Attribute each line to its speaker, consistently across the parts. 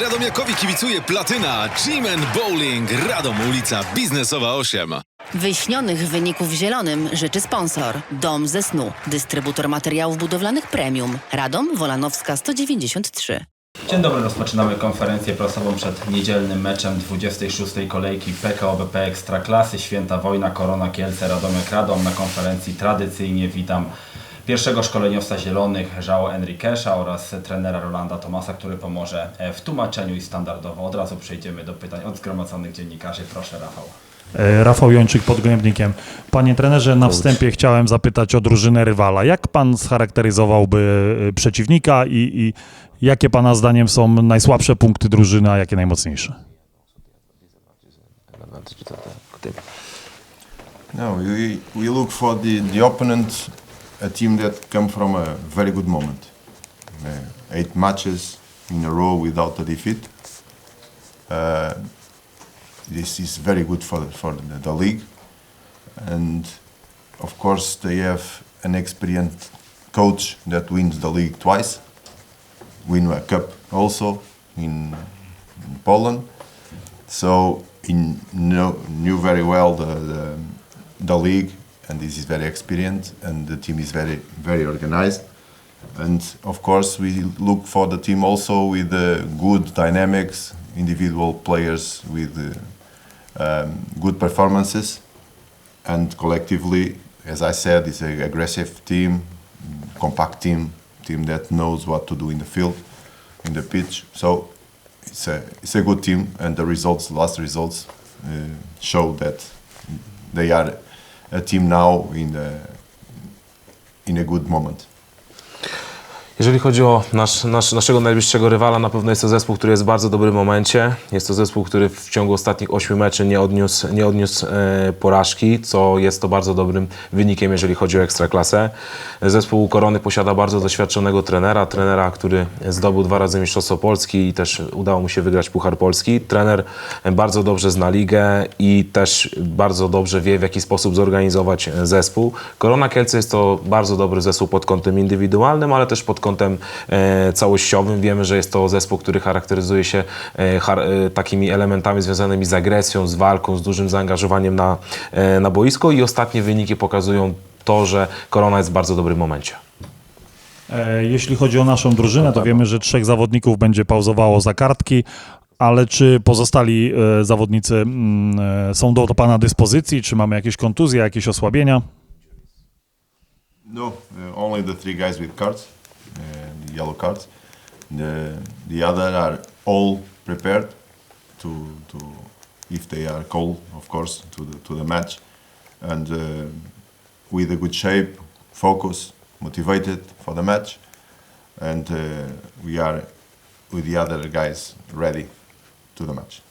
Speaker 1: Radomiakowi kibicuje Platyna, Gym Bowling, Radom ulica Biznesowa 8.
Speaker 2: Wyśnionych wyników zielonym życzy sponsor. Dom ze snu. Dystrybutor materiałów budowlanych premium. Radom Wolanowska 193.
Speaker 3: Dzień dobry, rozpoczynamy konferencję prasową przed niedzielnym meczem 26. kolejki PKO BP Ekstraklasy Święta Wojna Korona Kielce Radomek Radom. Na konferencji tradycyjnie witam pierwszego szkoleniowca zielonych Żao Enriquesza oraz trenera Rolanda Tomasa, który pomoże e, w tłumaczeniu i standardowo. Od razu przejdziemy do pytań od zgromadzonych dziennikarzy. Proszę Rafał.
Speaker 4: E, Rafał Jończyk pod Gołębnikiem. Panie trenerze, na wstępie chciałem zapytać o drużynę rywala. Jak pan scharakteryzowałby e, przeciwnika i, i jakie pana zdaniem są najsłabsze punkty drużyny, a jakie najmocniejsze?
Speaker 5: No, we, we look for the, the opponent, a team that come from a very good moment. Uh, eight matches in a row without a defeat. Uh, this is very good for, for the, the league. And of course, they have an experienced coach that wins the league twice, win a cup also in, in Poland. So he know, knew very well the, the, the league, and this is very experienced, and the team is very very organized. And of course, we look for the team also with uh, good dynamics, individual players with uh, um, good performances, and collectively, as I said, it's an aggressive team, compact team, team that knows what to do in the field, in the pitch. So it's a it's a good team, and the results, last results, uh, show that they are team now in the, in a good moment.
Speaker 6: Jeżeli chodzi o nasz, nasz, naszego najbliższego rywala, na pewno jest to zespół, który jest w bardzo dobrym momencie. Jest to zespół, który w ciągu ostatnich 8 meczy nie odniósł, nie odniósł e, porażki, co jest to bardzo dobrym wynikiem, jeżeli chodzi o ekstraklasę. Zespół Korony posiada bardzo doświadczonego trenera, trenera, który zdobył dwa razy Mistrzostwo Polski i też udało mu się wygrać Puchar Polski. Trener bardzo dobrze zna ligę i też bardzo dobrze wie, w jaki sposób zorganizować zespół. Korona Kielce jest to bardzo dobry zespół pod kątem indywidualnym, ale też pod kątem e, całościowym. Wiemy, że jest to zespół, który charakteryzuje się e, e, takimi elementami związanymi z agresją, z walką, z dużym zaangażowaniem na, na boisko i ostatnie wyniki pokazują to, że Korona jest w bardzo dobrym momencie.
Speaker 4: Jeśli chodzi o naszą drużynę, to wiemy, że trzech zawodników będzie pauzowało za kartki, ale czy pozostali zawodnicy mm, są do pana dyspozycji? Czy mamy jakieś kontuzje, jakieś osłabienia?
Speaker 5: No, only the three guys with cards, yellow cards. The the other are all prepared to to if they are called, of course, to the to the match, and uh, with a good shape, focus, motivated for the match, and uh, we are with the other guys ready to the match.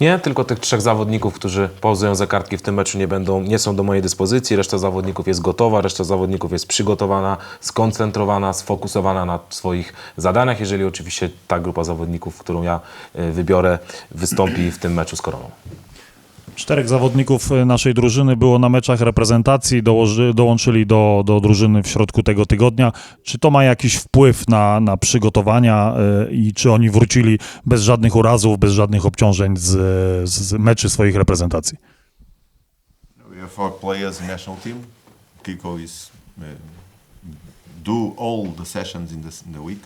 Speaker 6: Nie, tylko tych trzech zawodników, którzy pauzują za kartki w tym meczu nie będą, nie są do mojej dyspozycji. Reszta zawodników jest gotowa, reszta zawodników jest przygotowana, skoncentrowana, sfokusowana na swoich zadaniach, jeżeli oczywiście ta grupa zawodników, którą ja y, wybiorę, wystąpi w tym meczu z Koroną.
Speaker 4: Czterech zawodników e, naszej drużyny było na meczach reprezentacji, dołoży, dołączyli do, do drużyny w środku tego tygodnia. Czy to ma jakiś wpływ na, na przygotowania e, i czy oni wrócili bez żadnych urazów, bez żadnych obciążeń z, z meczy swoich reprezentacji?
Speaker 5: We have players national team. Kiko is uh, do all the sessions in the, in the week.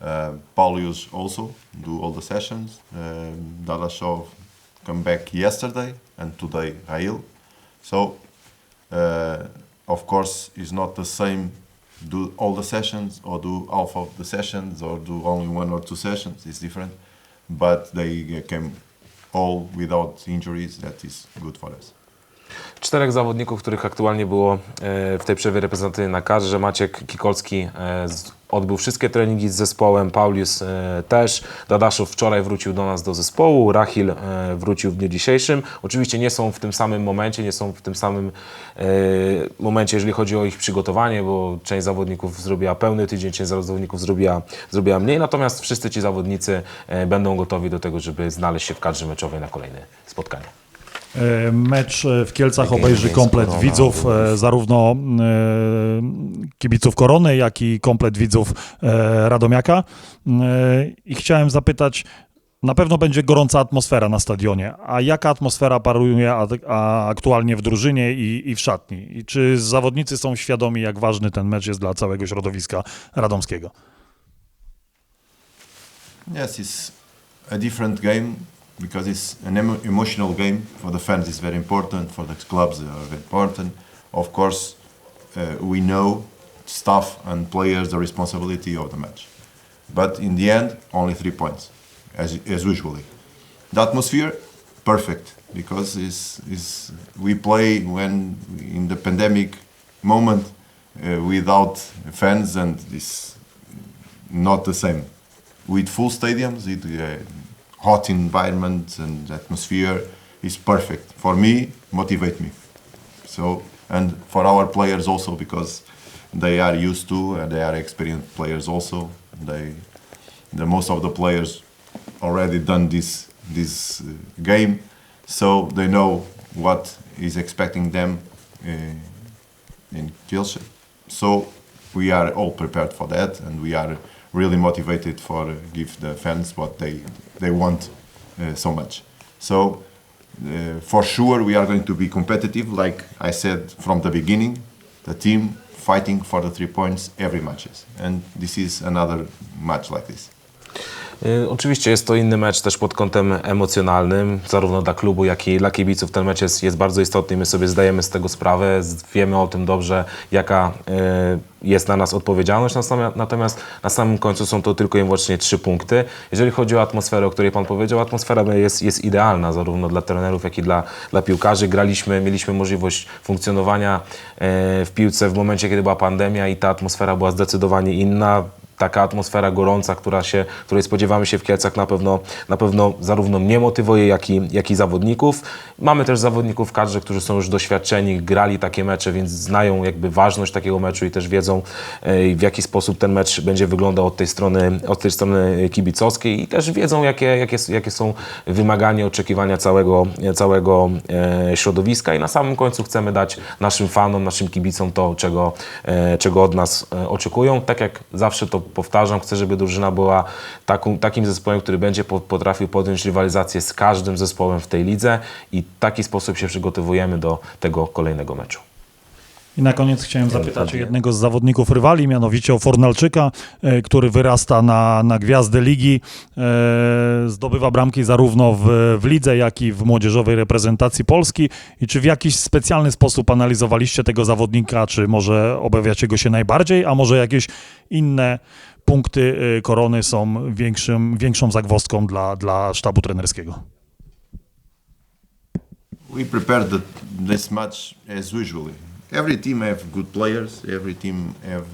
Speaker 5: Uh, Paulius also do all the sessions. Um, Dadashov come back yesterday and today Rail. So uh, of course it's not the same do all the sessions or do half of the sessions or do only one or two sessions. It's different, but they came all without injuries. That is good for us.
Speaker 6: Czterech zawodników, których aktualnie było e, w tej przerwie reprezentacyjnej na kadrze. Maciek Kikolski e, odbył wszystkie treningi z zespołem, Paulius e, też. Dadaszow wczoraj wrócił do nas do zespołu, Rachil wrócił w dniu dzisiejszym. Oczywiście nie są w tym samym momencie, nie są w tym samym momencie, jeżeli chodzi o ich przygotowanie, bo część zawodników zrobiła pełny tydzień, część zawodników zrobiła, zrobiła mniej, natomiast wszyscy ci zawodnicy będą gotowi do tego, żeby znaleźć się w kadrze meczowej na kolejne spotkanie.
Speaker 4: E, Mecz e, w Kielcach obejrzy komplet
Speaker 6: Korona.
Speaker 4: widzów, e, zarówno e, kibiców Korony, jak i komplet widzów e, Radomiaka. E, I chciałem zapytać, na pewno będzie gorąca atmosfera na stadionie, a jaka atmosfera paruje a, a aktualnie w drużynie i, i w szatni? I czy zawodnicy są świadomi, jak ważny ten mecz jest dla całego środowiska radomskiego?
Speaker 5: Yes, it's a different game because it's an emo- emotional game. For the fans, it's very important. For the clubs, are very important. Of course, uh, we know staff and players the responsibility of the match. But in the end, only three points, as, as usually. The atmosphere, perfect because it's, it's, we play when in the pandemic moment uh, without fans and it's not the same. With full stadiums, with uh, hot environment and atmosphere is perfect for me. Motivate me. So and for our players also because they are used to and they are experienced players also. They, the most of the players already done this this uh, game, so they know what is expecting them uh, in Kielce. So we are all prepared for that, and we are really motivated for uh, give the fans what they they want uh, so much. So uh, for sure we are going to be competitive, like I said from the beginning. The team fighting for the three points every matches, and this is another match like this.
Speaker 6: Y, Oczywiście jest to inny mecz też pod kątem emocjonalnym, zarówno dla klubu, jak i dla kibiców. Ten mecz jest, jest bardzo istotny i my sobie zdajemy z tego sprawę. Wiemy o tym dobrze, jaka y, jest na nas odpowiedzialność. Natomiast- na samym końcu są to tylko i wyłącznie trzy punkty. Jeżeli chodzi o atmosferę, o której Pan powiedział, atmosfera jest, jest idealna zarówno dla trenerów, jak i dla, dla piłkarzy. Graliśmy, mieliśmy możliwość funkcjonowania y, w piłce w momencie, kiedy była pandemia i ta atmosfera była zdecydowanie inna taka atmosfera gorąca, która się, której spodziewamy się w Kielcach na pewno, na pewno zarówno mnie motywuje, jak i, jak i zawodników. Mamy też zawodników w kadrze, którzy są już doświadczeni, grali takie mecze, więc znają jakby ważność takiego meczu i też wiedzą w jaki sposób ten mecz będzie wyglądał od tej strony, od tej strony kibicowskiej i też wiedzą jakie, jakie, jakie są wymagania, oczekiwania całego, całego e, środowiska i na samym końcu chcemy dać naszym fanom, naszym kibicom to, czego, e, czego od nas e, oczekują. Tak jak zawsze to powtarzam, chcę, żeby drużyna była taką, takim zespołem, który będzie po- potrafił podjąć rywalizację z każdym zespołem w tej lidze i w taki sposób się przygotowujemy do tego kolejnego meczu.
Speaker 4: I na koniec chciałem zapytać
Speaker 6: dokładnie.
Speaker 4: jednego z zawodników rywali, mianowicie o Fornalczyka, e, który wyrasta na, na gwiazdę ligi, e, zdobywa bramki zarówno w, w lidze, jak i w młodzieżowej reprezentacji Polski. I czy w jakiś specjalny sposób analizowaliście tego zawodnika, czy może obawiacie go się najbardziej, a może jakieś inne punkty e, korony są większym, większą zagwozdką dla, dla sztabu trenerskiego?
Speaker 5: We prepared this match as usually. Every team have good players. Every team have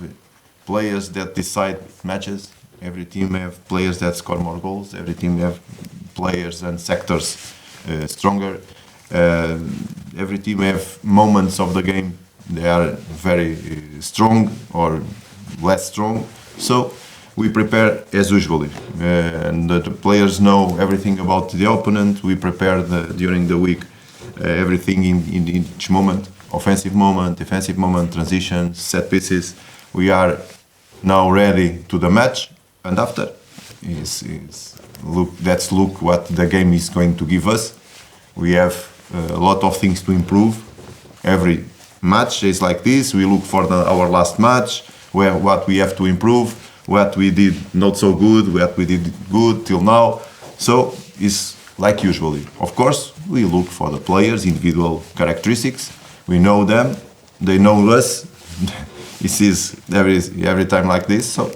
Speaker 5: players that decide matches. Every team have players that score more goals. Every team have players and sectors uh, stronger. Uh, every team have moments of the game they are very uh, strong or less strong. So we prepare as usually, uh, and the, the players know everything about the opponent. We prepare the, during the week uh, everything in, in each moment offensive moment, defensive moment, transition, set pieces. We are now ready to the match, and after is, is look. Let's look what the game is going to give us. We have a lot of things to improve. Every match is like this. We look for the, our last match, where what we have to improve, what we did not so good, what we did good till now. So it's like usually. Of course, we look for the players' individual characteristics. We know them, they know us. this is every every time like this. So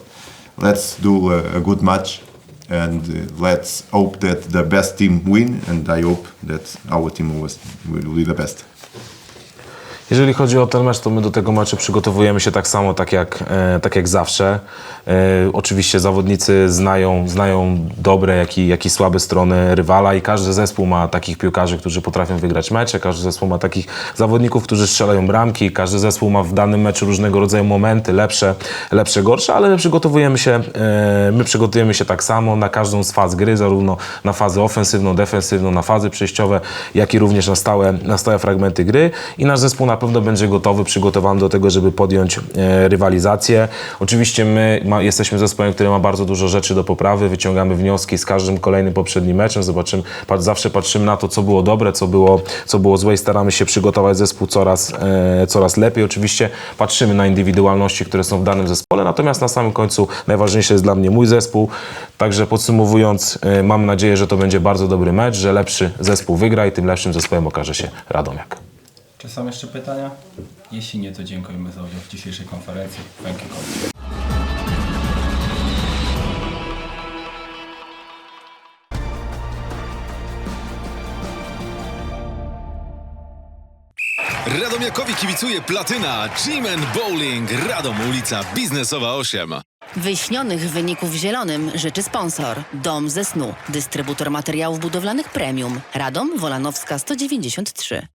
Speaker 5: let's do a, a good match, and uh, let's hope that the best team win. And I hope that our team was will be the best.
Speaker 6: Jeżeli chodzi o ten mecz, to my do tego meczu przygotowujemy się tak samo, tak jak, e, tak jak zawsze. E, oczywiście zawodnicy znają, znają dobre, jak i, jak i słabe strony rywala i każdy zespół ma takich piłkarzy, którzy potrafią wygrać mecze, każdy zespół ma takich zawodników, którzy strzelają bramki, każdy zespół ma w danym meczu różnego rodzaju momenty, lepsze, lepsze gorsze, ale my przygotowujemy się, e, my przygotujemy się tak samo na każdą z faz gry, zarówno na fazę ofensywną, defensywną, na fazy przejściowe, jak i również na stałe, na stałe fragmenty gry i nasz zespół na pewno będzie gotowy, przygotowany do tego, żeby podjąć e, rywalizację. Oczywiście my ma, jesteśmy zespołem, który ma bardzo dużo rzeczy do poprawy, wyciągamy wnioski z każdym kolejnym poprzednim meczem, zobaczymy, zawsze patrzymy na to, co było dobre, co było, co było złe i staramy się przygotować zespół coraz, e, coraz lepiej. Oczywiście patrzymy na indywidualności, które są w danym zespole, natomiast na samym końcu najważniejszy jest dla mnie mój zespół. Także podsumowując, e, mam nadzieję, że to będzie bardzo dobry mecz, że lepszy zespół wygra i tym lepszym zespołem okaże się Radomiak.
Speaker 3: Czy są jeszcze pytania? Jeśli nie, to dziękujemy za udział w dzisiejszej konferencji. Thank you, coach.
Speaker 1: Radomiakowi kibicuje Platyna, Gym Bowling, Radom ulica Biznesowa 8.
Speaker 2: Wyśnionych wyników zielonym życzy sponsor. Dom ze snu. Dystrybutor materiałów budowlanych premium. Radom Wolanowska 193.